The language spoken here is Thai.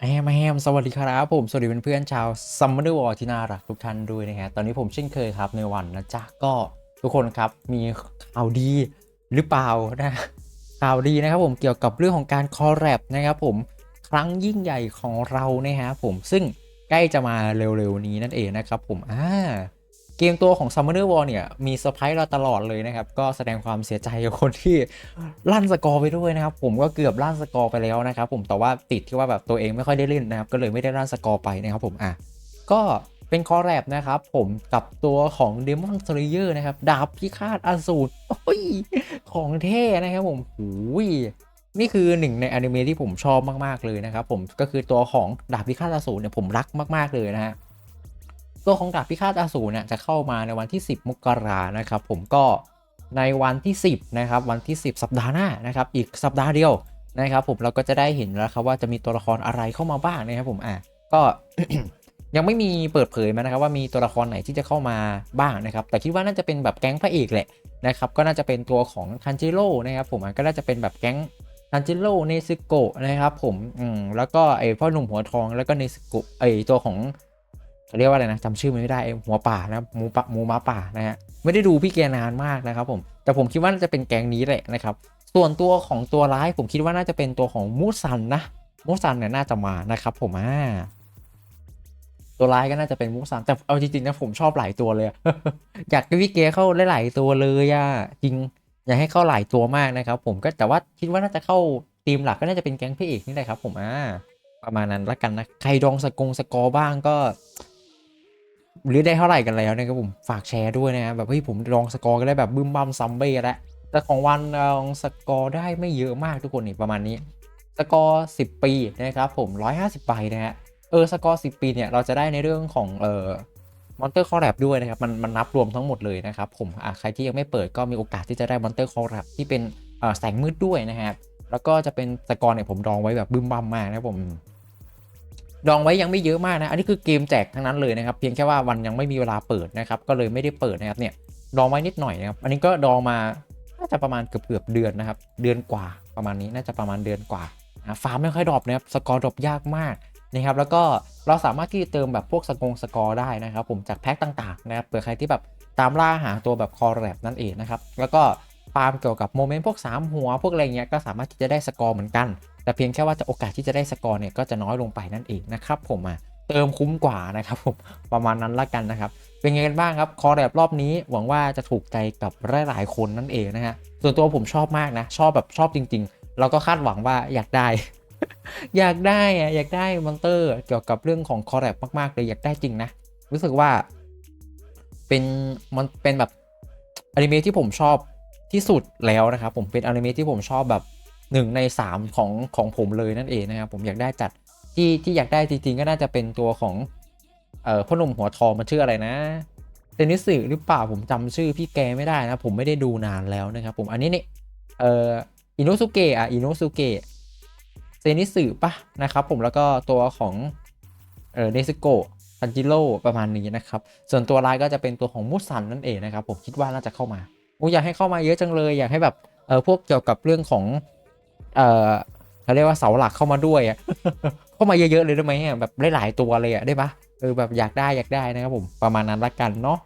แอมแฮมสวัสดีครับผม สวัสดีเพื่อนๆชาวซัมเมอร์วอลที่น่ารักทุกท่านด้วยนะฮะตอนนี้ผมเช่นเคยครับในวันนะจ๊ะก็ทุกคนครับมีข่าวดีหรือเปล่านะข่าวดีนะครับผมเกี่ยวกับเรื่องของการคอลแรปนะครับผมครั้งยิ่งใหญ่ของเรานะฮะผมซึ่งใกล้จะมาเร็วๆนี้นั่นเองนะครับผมอ่า เกมตัวของ Summoner War เนี่ย มีเซอร์ไพรส์เราตลอดเลยนะครับ ก็แสดงความเสียใจกับคนที่ลั่นสกอร์ไปด้วยนะครับ ผมก็เกือบลั่นสกอร์ไปแล้วนะครับผมแต่ว่าติดที่ว่าแบบตัวเองไม่ค่อยได้เล่นนะครับ ก็เลยไม่ได้ลั่นสกอร์ไปนะครับผมอะก็เป็นคอแรบนะครับผมกับตัวของ Demon Slayer นะครับ ดาบพิฆาตอสูรโอ้ยของเท่นะครับผมหูยนี่คือหนึ่งในอนิเมะที่ผมชอบมาก ๆ เลยนะครับผมก็คือตัวของดาบพิฆาตอสูรเนี่ยผมรักมาก ๆ เลยนะฮะ ตัวของดาบพิฆาตอสูรเนี่ยจะเข้ามาในวันที่ 10 มกรานะครับผมก็ในวันที่ 10นะครับวันที่ 10 สัปดาห์หน้านะครับอีกสัปดาห์เดียวนะครับผมเราก็จะได้เห็นแล้วครับว่าจะมีตัวละครอะไรเข้ามาบ้างนะครับผมอะก็ยังไม่มีเปิดเผยมานะครับว่ามีตัวละครไหนที่จะเข้ามาบ้างนะครับ แต่คิดว่าน่าจะเป็นแบบแก๊งพระเอกแหละนะครับก็น่าจะเป็นตัวของทันจิโร่นะครับผมก็น่าจะเป็นแบบแก๊งทันจิโร่เนซึโกะนะครับผมอืมแล้วก็ไอ้พ่อหนุ่มหัวทองแล้วก็เนซึโกะไอ้ตัวของ เรียกว่าอะไรนะจำชื่อมันไม่ได้หัวป่านะหมูปะหมูหมาป่านะฮะไม่ได้ดูพี่แกนานมากนะครับผมแต่ผมคิดว่าน่าจะเป็นแกงนี้แหละนะครับส่วนตัวของตัวร้ายผมคิดว่าน่าจะเป็นตัวของมูซันนะมูซันเนี่ยน่าจะมานะครับผมอ่าตัวร้ายก็น่าจะเป็นมูซันแต่เอาจริงๆนะผมชอบหลายตัวเลย อยากให้พี่เกเข้าหลายๆตัวเลยอะจริงอยากให้เข้าหลายตัวมากนะครับผมก็แต่ว่าคิดว่าน่าจะเข้าทีมหลักก็น่าจะเป็นแก๊งพระเอกนี่แหละครับผมอ่าประมาณนั้นละกันนะ ใครดองสกงสกอร์บ้างก็ หรือได้เท่าไหร่กันแล้วนะครับผมฝากแชร์ด้วยนะครับแบบเฮ้ยผมลองสกอร์ก็ได้แบบบึ้มบัมซัมเบ้แล้วแต่ของวันลองสกอร์ได้ไม่เยอะมากทุกคนนี่ประมาณนี้ สกอร์ 10 ปีนะครับผม 150ใบนะฮะเออสกอร์10 ปีเนี่ยเราจะได้ในเรื่องของเอ่อมอนเตอร์คอร์แรบด้วยนะครับมันมันนับรวมทั้งหมดเลยนะครับผมอะใครที่ยังไม่เปิดก็มีโอกาสที่จะได้มอนเตอร์คอร์แรบที่เป็นเอ่อแสงมืดด้วยนะครับแล้วก็จะเป็นสกอร์เนี่ยผมดองไว้แบบบึ้มบัมมากนะผม ดองไว้ยังไม่เยอะมากนะ อันนี้คือเกมแจกทั้งนั้นเลยนะครับ เพียงแค่ว่าวันยังไม่มีเวลาเปิดนะครับ ก็เลยไม่ได้เปิดนะครับเนี่ย ดองไว้นิดหน่อยนะครับ อันนี้ก็ดองมา น่าจะประมาณเกือบเกือบเดือนนะครับ เดือนกว่าประมาณนี้ น่าจะประมาณเดือนกว่า ฟาร์มไม่ค่อยดรอปนะครับ สกอร์ดรอปยากมากนะครับ แล้วก็เราสามารถที่จะเติมแบบพวกสกงสกอร์ได้นะครับ ผมจากแพ็คต่างๆนะครับ เผื่อใครที่แบบตามล่าหาตัวแบบคอร์แรบนั่นเองนะครับ แล้วก็ ฟาร์มเกี่ยวกับโมเมนต์พวก 3 หัว พวกอะไรเงี้ยก็สามารถที่จะได้สกอร์เหมือนกัน แต่เพียงแค่ว่าจะโอกาสที่จะได้สกอร์เนี่ยก็จะน้อยลงไปนั่นเองนะครับผมอะเติมคุ้มกว่านะครับผมประมาณนั้นละกันนะครับ เป็นไงกันบ้างครับคอแรบรอบนี้หวังว่าจะถูกใจกับหลายๆคนนั่นเองนะฮะส่วนตัวผมชอบมากนะ ชอบแบบชอบจริงๆแล้วก็คาดหวังว่าอยากได้ อยากได้อะอยากได้มอนเตอร์เกี่ยวกับเรื่องของคอแรบมากๆเลยอยากได้จริงนะ รู้สึกว่าเป็นมันเป็นแบบอนิเมะที่ผมชอบ ที่สุดแล้วนะครับผมเป็นอนิเมะที่ผมชอบแบบหนึ่งในสามของของผมเลยนั่นเองนะครับผมอยากได้จัดที่ที่อยากได้จริงๆก็น่าจะเป็นตัวของเอ่อพ่อหนุ่มหัวทองมันชื่ออะไรนะเซนิสึหรือเปล่าผมจำชื่อพี่แกไม่ได้นะผมไม่ได้ดูนานแล้วนะครับผมอันนี้เนี่ยเอ่ออินโนสุเกะอะอินโนสุเกะเซนิสึปะนะครับผมแล้วก็ตัวของเอ่อเนซโกะทันจิโร่ประมาณนี้นะครับ ส่วนตัวร้ายก็จะเป็นตัวของมูซันนั่นเองนะครับผมคิดว่าน่าจะเข้ามา โอ้อยากให้เข้ามาเยอะจังเลย อยากให้แบบเออพวกเกี่ยวกับเรื่องของ เออเขาเรียกว่าเสาหลักเข้ามาด้วยอะเข้ามาเยอะๆเลยได้ไหมอะแบบหลายๆตัวเลยอะได้ปะเออแบบอยากได้อยากได้นะครับผมประมาณนั้นละกันเนาะ